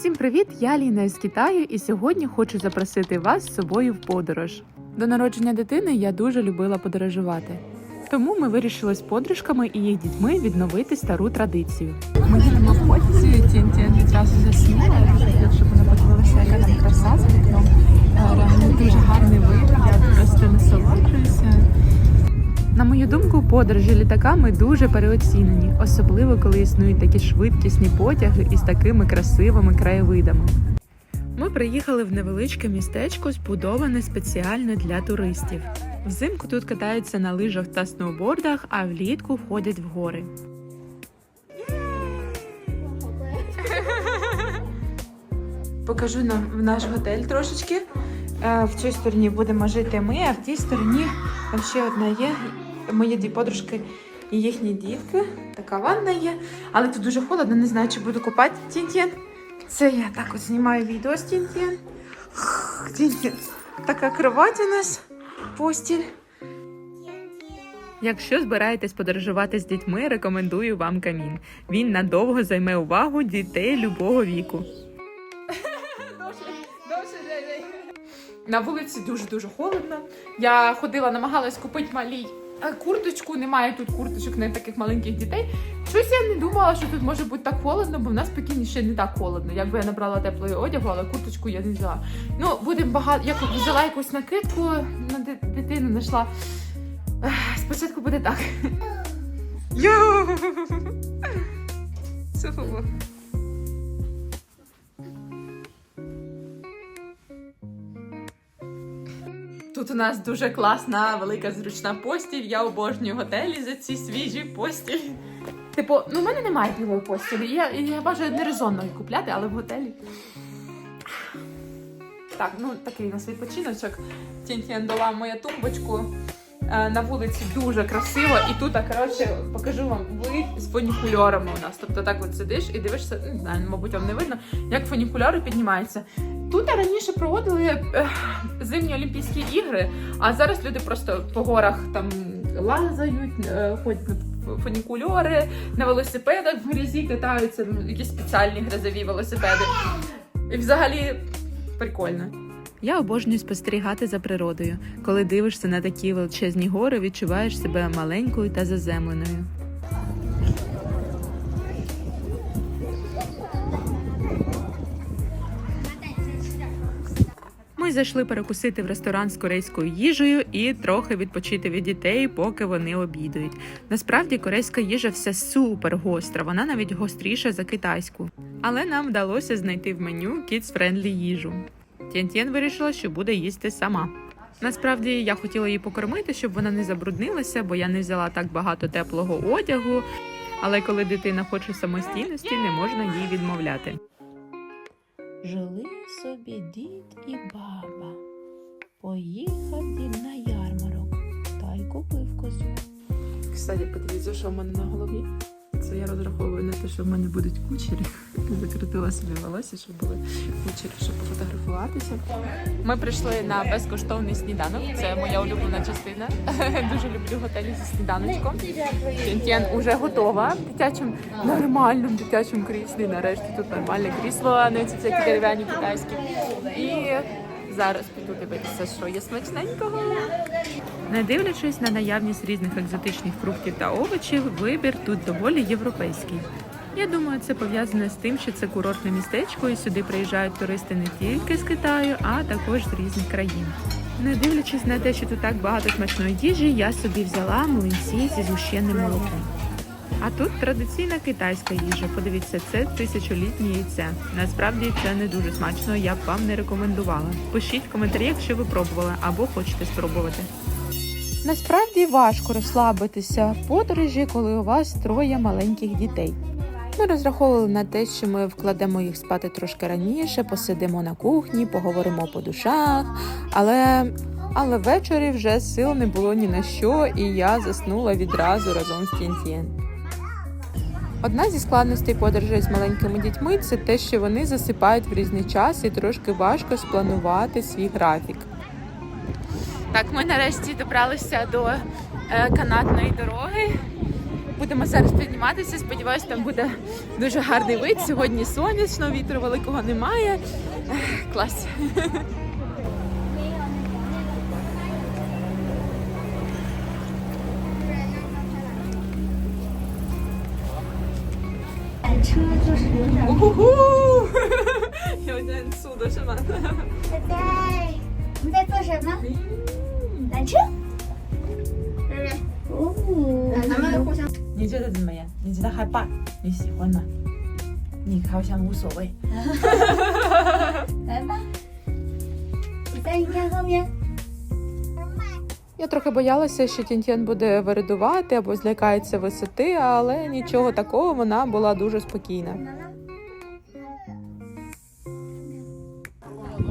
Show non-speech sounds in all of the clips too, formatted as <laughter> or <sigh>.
Всім привіт! Я Ліна з Китаю, і сьогодні хочу запросити вас з собою в подорож. До народження дитини я дуже любила подорожувати. Тому ми вирішили з подружками і їх дітьми відновити стару традицію. Ми їдемо в потязі, Тінтін відразу заснула. Щоб вона подивилася, яка там краса за вікном. Е, Реально дуже гарний вид. Я просто мою думку, подорожі літаками дуже переоцінені, особливо коли існують такі швидкісні потяги із такими красивими краєвидами. Ми приїхали в невеличке містечко, збудоване спеціально для туристів. Взимку тут катаються на лижах та сноубордах, а влітку входять в гори. Покажу нам наш готель трошечки. Е, В цій стороні будемо жити ми, а в тій стороні там ще одна є. Мої дві подружки і їхні дітки. Така ванна є. Але тут дуже холодно, не знаю, чи буду купати Тінтін. Це я так от знімаю відео з Тінтін. Тінтін. Така кровать у нас, постіль. Якщо збираєтесь подорожувати з дітьми, рекомендую вам камін. Він надовго займе увагу дітей любого віку. На вулиці дуже-дуже холодно. Я ходила, намагалась купити малій курточку. Немає тут курточок на таких маленьких дітей. Щось я не думала, що тут може бути так холодно, бо в нас Пекіні ще не так холодно. Якби я набрала теплої одягу, але курточку я не взяла. Ну, будемо багато. Я взяла якусь накидку на дитину, знайшла. Спочатку буде так. Йо! Це Тут у нас дуже класна, велика зручна постіль. Я обожнюю готелі за ці свіжі постілі. Типу, ну в мене немає білої постілі. Я, я бажаю не резонно її купляти, але в готелі. Так, ну такий у нас відпочиночок. Тінтін дала моя тумбочку. Е, На вулиці дуже красиво, і тут, коротше, покажу вам вид з фунікульорами у нас. Тобто так от сидиш і дивишся, не знаю, мабуть, вам не видно, як фунікульори піднімаються. Тут раніше проводили е, зимні Олімпійські ігри, а зараз люди просто по горах там лазають, е, ходять на фунікульори, на велосипедах в грязі катаються, ну, якісь спеціальні грязові велосипеди. І взагалі прикольно. Я обожнюю спостерігати за природою. Коли дивишся на такі величезні гори, відчуваєш себе маленькою та заземленою. Ми зайшли перекусити в ресторан з корейською їжею і трохи відпочити від дітей, поки вони обідають. Насправді корейська їжа вся супер гостра, вона навіть гостріша за китайську. Але нам вдалося знайти в меню kids-friendly їжу. Тєн-Тєн вирішила, що буде їсти сама. Насправді я хотіла її покормити, щоб вона не забруднилася, бо я не взяла так багато теплого одягу. Але коли дитина хоче самостійності, не можна їй відмовляти. Жили собі дід і баба. Поїхав дід на ярмарок та й купив козу. Кстати, подивіться, що в мене на голові. Це я розраховую на те, що в мене будуть кучері. Закрутила собі волосся, щоб були кучері, щоб пофотографуватися. Ми прийшли на безкоштовний сніданок. Це моя улюблена частина. <laughs> Дуже люблю готелі зі сніданочком. Тєн уже готова в дитячому нормальному дитячому кріслі. Нарешті тут нормальне крісло, а не ці всякі дерев'яні китайські. І зараз піду дивитися, що є смачненького. Не дивлячись на наявність різних екзотичних фруктів та овочів, вибір тут доволі європейський. Я думаю, це пов'язане з тим, що це курортне містечко, і сюди приїжджають туристи не тільки з Китаю, а також з різних країн. Не дивлячись на те, що тут так багато смачної їжі, я собі взяла млинці зі згущеним молоком. А тут традиційна китайська їжа. Подивіться, це тисячолітнє яйце. Насправді це не дуже смачно, я б вам не рекомендувала. Пишіть коментарі, якщо ви пробували або хочете спробувати. Насправді важко розслабитися в подорожі, коли у вас троє маленьких дітей. Ми розраховували на те, що ми вкладемо їх спати трошки раніше, посидимо на кухні, поговоримо по душах, але. Але ввечері вже сил не було ні на що, і я заснула відразу разом з Тінтєн. Одна зі складностей подорожей з маленькими дітьми це те, що вони засипають в різний час і трошки важко спланувати свій графік. Так, ми нарешті добралися до е, канатної дороги. Будемо зараз підніматися. Сподіваюсь, там буде дуже гарний вид. Сьогодні сонячно, вітру великого немає. Клас. Уху! Я один суда жива. Це теж одна 在，我们在做什么？缆车。哦，咱们互相。你觉得怎么样？你觉得害怕？你喜欢吗？你好像无所谓。来吧，你在你看后面。 Я <laughs> трохи боялася, що Тінтєн буде виридувати або злякається висоти, але нічого такого, вона була дуже спокійна.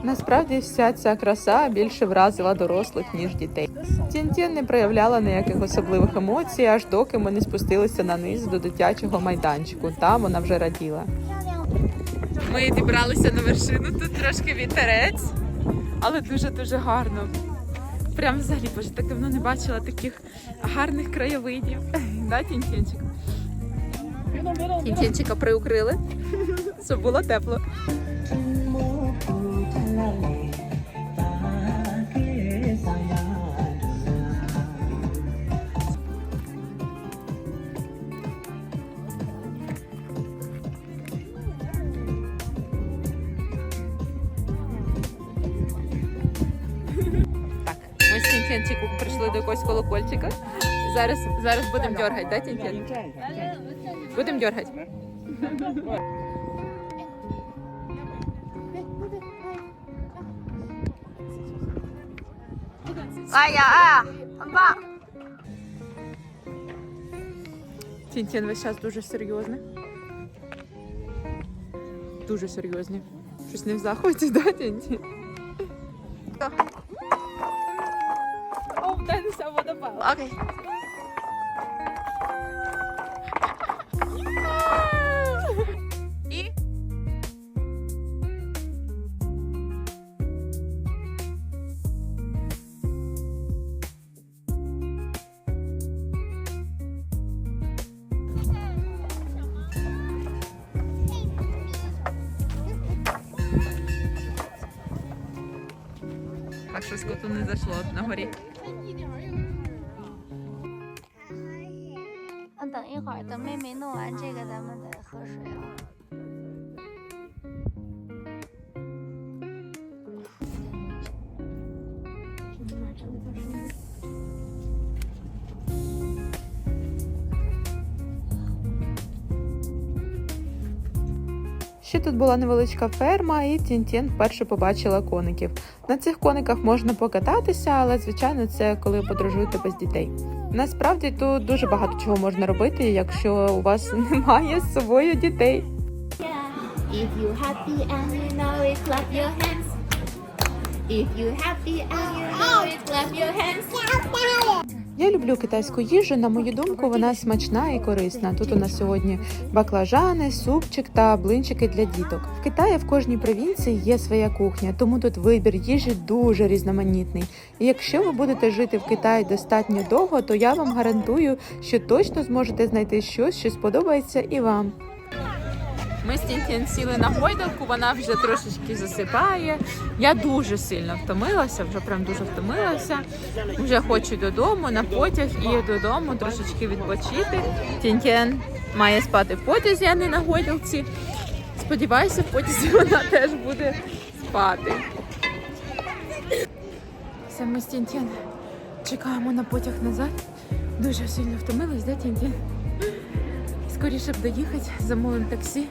Насправді вся ця краса більше вразила дорослих, ніж дітей. Тінтєн не проявляла ніяких особливих емоцій, аж доки ми не спустилися на низ до дитячого майданчику. Там вона вже раділа. Ми дібралися на вершину. Тут трошки вітерець, але дуже дуже гарно. Прям взагалі, боже, так давно не бачила таких гарних краєвидів. <laughs> Да, Тінтєнчик? Тінтєнчика приукрили, щоб було тепло. Прийшли до якогось колокольчика. Зараз, зараз будемо дергати, да, Тінтєн? Будемо дергати. Aya а, ба. Тінтін весь час дуже серйозний. Дуже серйозні. Что с ним захваті, <laughs> да, Тинтин? О, в водопад. Окей. Щось коту не зайшло на горі. Ще тут була невеличка ферма, і Тінтєн вперше побачила коників. На цих кониках можна покататися, але звичайно це коли подорожуєте без дітей. Насправді тут дуже багато чого можна робити, якщо у вас <laughs> немає з собою дітей. If you happy and you know it, clap your hands. If you happy and you know it, clap your hands. Я люблю китайську їжу. На мою думку, вона смачна і корисна. Тут у нас сьогодні баклажани, супчик та блинчики для діток. В Китаї в кожній провінції є своя кухня, тому тут вибір їжі дуже різноманітний. І якщо ви будете жити в Китаї достатньо довго, то я вам гарантую, що точно зможете знайти щось, що сподобається і вам. Ми з сіли на гойдалку, вона вже трошечки засипає. Я дуже сильно втомилася, вже прям дуже втомилася. Вже хочу додому, на потяг і додому трошечки відпочити. Тінтін має спати в потязі, а не на гойдалці. Сподіваюся, в потязі вона теж буде спати. Все, ми з Тінтін чекаємо на потяг назад. Дуже сильно втомилась, да, Тінтін? Скоріше б доїхати, замовимо таксі.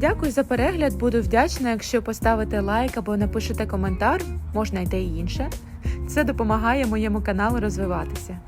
Дякую за перегляд. Буду вдячна, якщо поставите лайк або напишете коментар, можна йти і інше. Це допомагає моєму каналу розвиватися.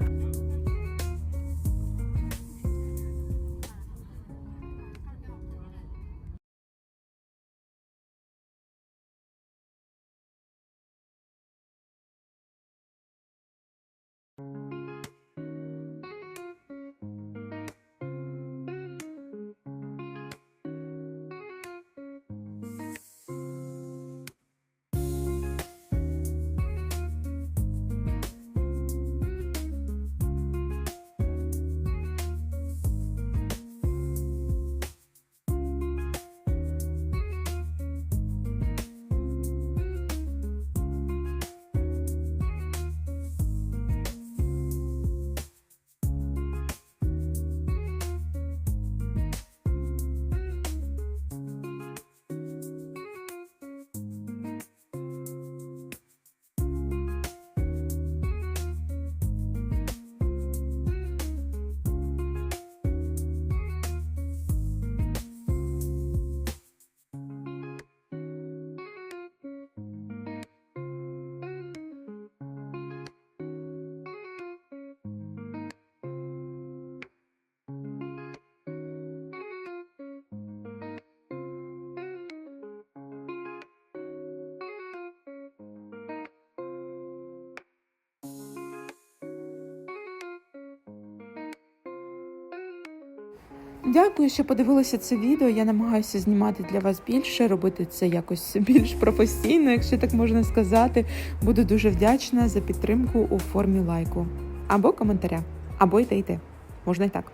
Дякую, що подивилися це відео. Я намагаюся знімати для вас більше, робити це якось більш професійно, якщо так можна сказати. Буду дуже вдячна за підтримку у формі лайку або коментаря, або й те, й те. Можна й так.